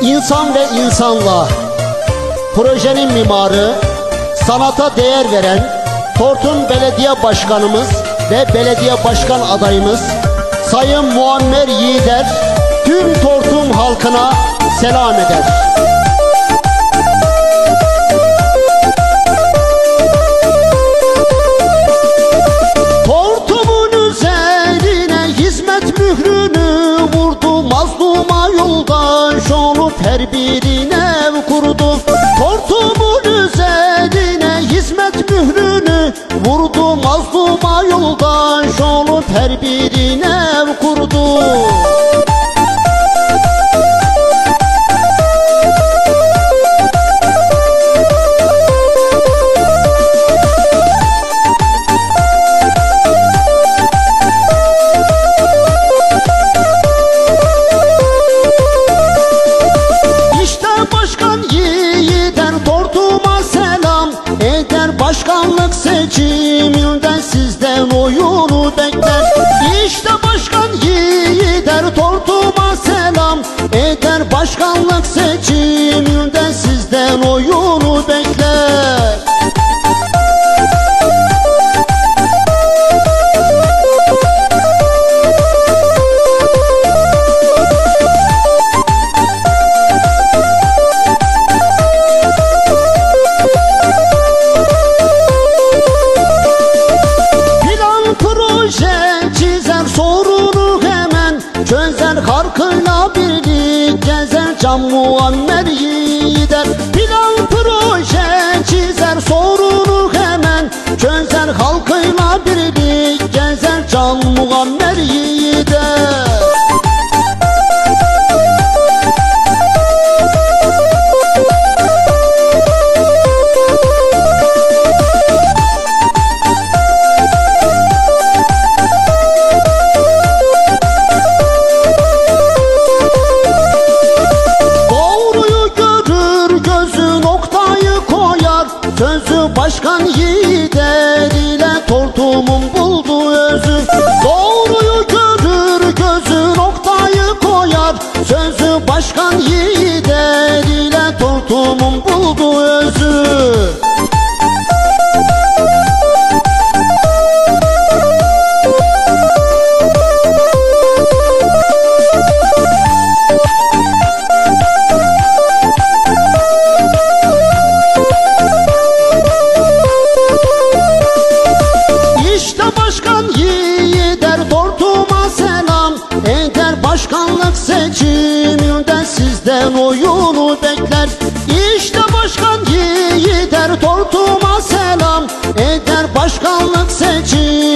İnsan ve insanla projenin mimarı, sanata değer veren Tortum Belediye Başkanımız ve belediye başkan adayımız Sayın Muammer Yiğider tüm Tortum halkına selam eder. Birine kurdu Tortumun üzerine hizmet mührünü vurdu Mazluma yoldaş olup her birine kurdu başkanlık seçiminde sizden oyunu bekler. İşte başkan yiğider tortuma selam Eder. Başkanlık seçiminde can muammer yiğider Plan proje çizer sorunu hemen Çözer halkıyla birlik Sözü başkan yiğider ile tortumun buldu özü. Doğruyu görür gözü noktayı koyar. Sözü başkan yiğider ile tortumun buldu suyunu bekler. İşte başkan gider tortuma selam Eder. Başkanlık seçim